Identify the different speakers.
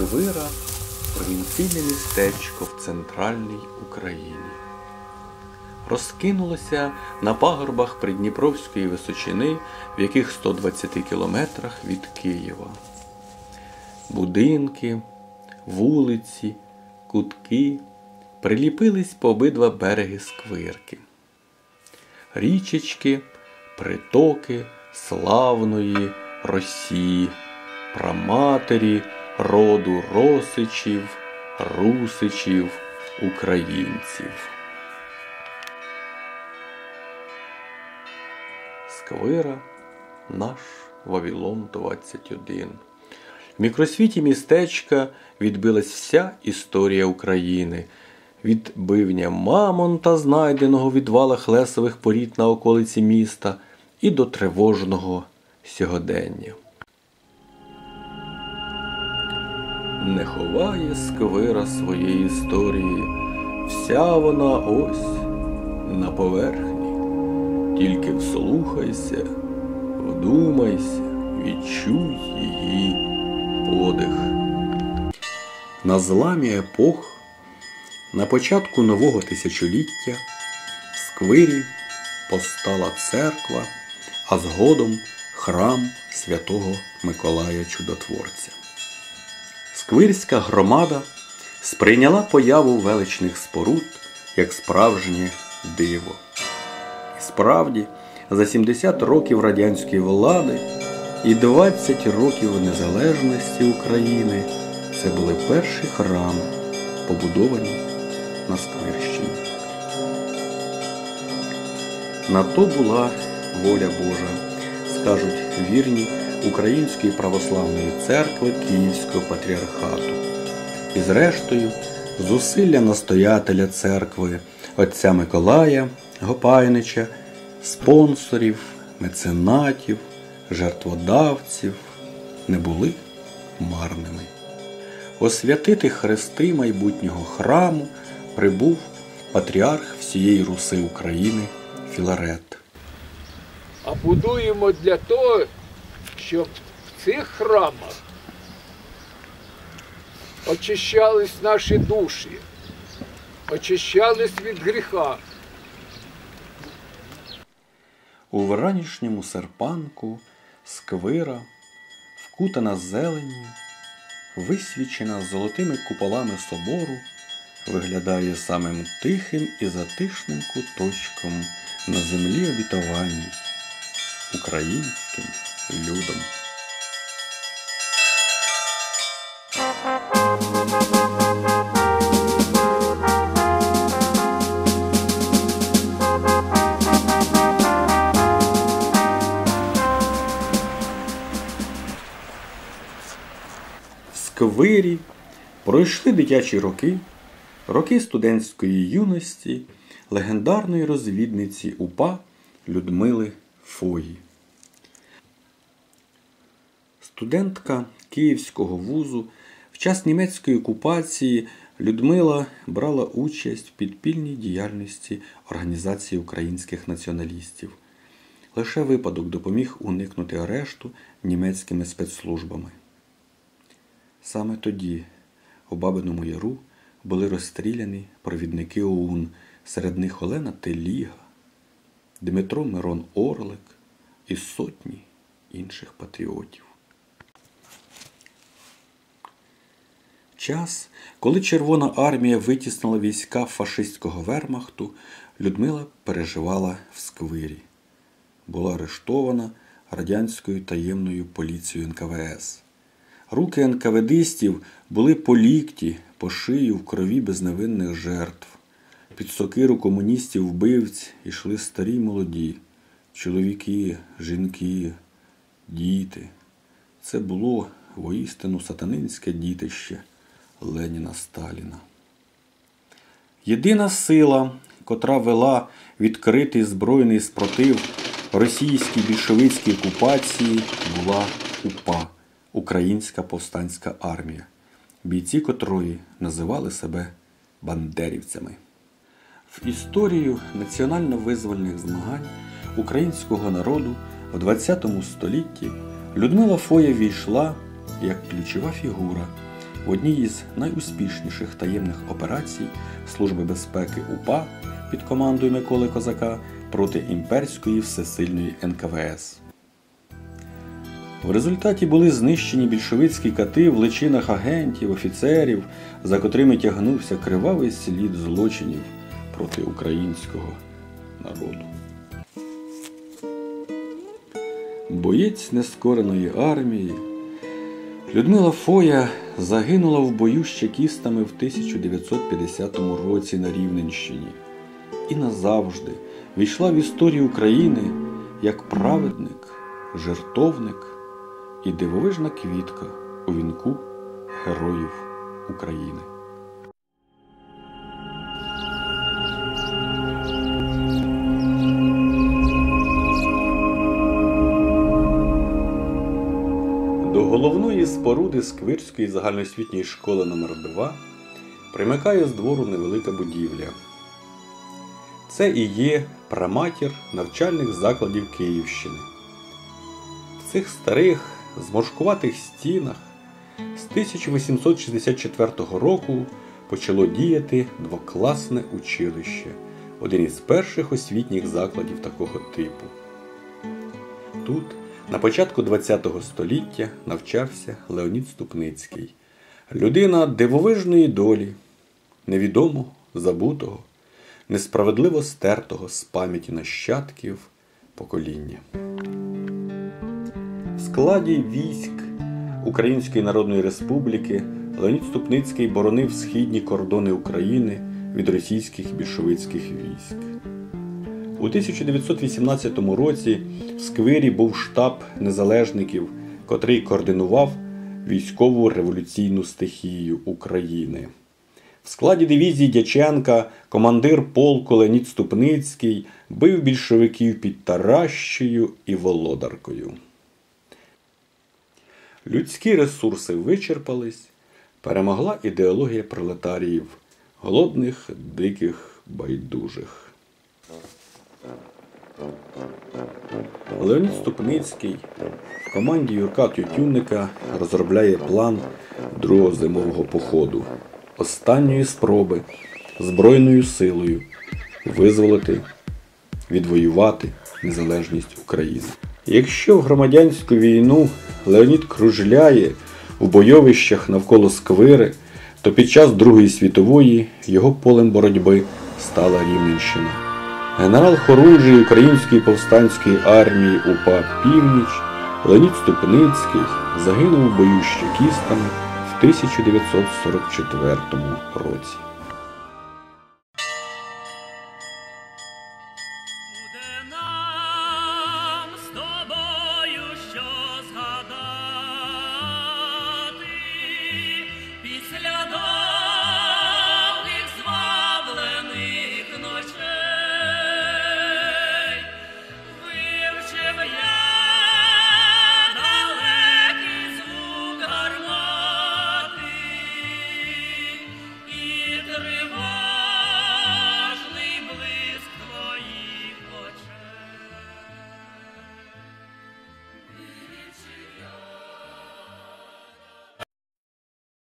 Speaker 1: Сквира провінційне містечко в центральній Україні. Розкинулося на пагорбах Придніпровської Височини, в яких 120 кілометрах від Києва. Будинки, вулиці, кутки приліпились по обидва береги сквирки. Річечки, притоки славної Росії, праматері роду Росичів, Русичів, українців. Сквира наш Вавилон 21. В мікросвіті містечка відбилась вся історія України. Від бивня Мамонта, знайденого в відвалах лесових порід на околиці міста, і до тривожного сьогодення. Не ховає сквира своєї історії, вся вона ось на поверхні. Тільки вслухайся, вдумайся, відчуй її подих. На зламі епох, на початку нового тисячоліття, сквирі постала церква, а згодом храм святого Миколая Чудотворця. Сквирська громада сприйняла появу величних споруд як справжнє диво. І справді, за 70 років радянської влади і 20 років незалежності України це були перші храми, побудовані на Сквирщині. На то була воля Божа, скажуть вірні Української православної церкви Київського патріархату. І зрештою, зусилля настоятеля церкви отця Миколая Гопайнича, спонсорів, меценатів, жертводавців не були марними. Освятити хрести майбутнього храму прибув патріарх всієї Руси України Філарет.
Speaker 2: А будуємо для того, щоб в цих храмах очищались наші душі, очищались від гріха.
Speaker 1: У вранішньому серпанку сквира, вкутана зеленню, висвічена золотими куполами собору, виглядає самим тихим і затишним куточком на землі обітованій українським людом. Сквирі пройшли дитячі роки, роки студентської юності, легендарної розвідниці УПА Людмили Фої. Студентка Київського вузу в час німецької окупації Людмила брала участь в підпільній діяльності Організації українських націоналістів. Лише випадок допоміг уникнути арешту німецькими спецслужбами. Саме тоді у Бабиному Яру були розстріляні провідники ОУН, серед них Олена Теліга, Дмитро Мирон Орлик і сотні інших патріотів. Час, коли Червона армія витіснила війська фашистського вермахту, Людмила переживала в сквирі. Була арештована радянською таємною поліцією НКВС. Руки НКВДистів були по лікті, по шию в крові безневинних жертв. Під сокиру комуністів вбивць йшли старі молоді, чоловіки, жінки, діти. Це було воістину сатанинське дітище Леніна Сталіна. Єдина сила, котра вела відкритий збройний спротив російській більшовицькій окупації, була УПА Українська повстанська армія, бійці котрої називали себе бандерівцями. В історію національно-визвольних змагань українського народу в ХХ столітті Людмила Фоя війшла як ключова фігура в одній із найуспішніших таємних операцій Служби безпеки УПА під командою Миколи Козака проти імперської всесильної НКВС. В результаті були знищені більшовицькі кати в личинах агентів, офіцерів, за котрими тягнувся кривавий слід злочинів проти українського народу. Боєць нескореної армії Людмила Фоя загинула в бою з чекістами в 1950 році на Рівненщині і назавжди війшла в історію України як праведник, жертовник і дивовижна квітка у вінку героїв України. До головної споруди Сквирської загальноосвітньої школи номер 2 примикає з двору невелика будівля. Це і є праматір навчальних закладів Київщини. В цих старих, зморшкуватих стінах з 1864 року почало діяти двокласне училище, один із перших освітніх закладів такого типу. Тут на початку ХХ століття навчався Леонід Ступницький, людина дивовижної долі, невідомого, забутого, несправедливо стертого з пам'яті нащадків покоління. В складі військ Української Народної Республіки Леонід Ступницький боронив східні кордони України від російських більшовицьких військ. У 1918 році в Сквирі був штаб незалежників, котрий координував військову революційну стихію України. В складі дивізії Дяченка командир полку Леонід Ступницький бив більшовиків під Таращею і Володаркою. Людські ресурси вичерпались, перемогла ідеологія пролетаріїв, голодних, диких, байдужих. Леонід Ступницький в команді Юрка Тютюнника розробляє план другого зимового походу, останньої спроби збройною силою визволити, відвоювати незалежність України. Якщо в громадянську війну Леонід кружляє в бойовищах навколо Сквири, то під час Другої світової його полем боротьби стала Рівненщина. Генерал Хорунжий Української повстанської армії УПА Північ Леонід Ступницький загинув у бою з чекістами в 1944 році.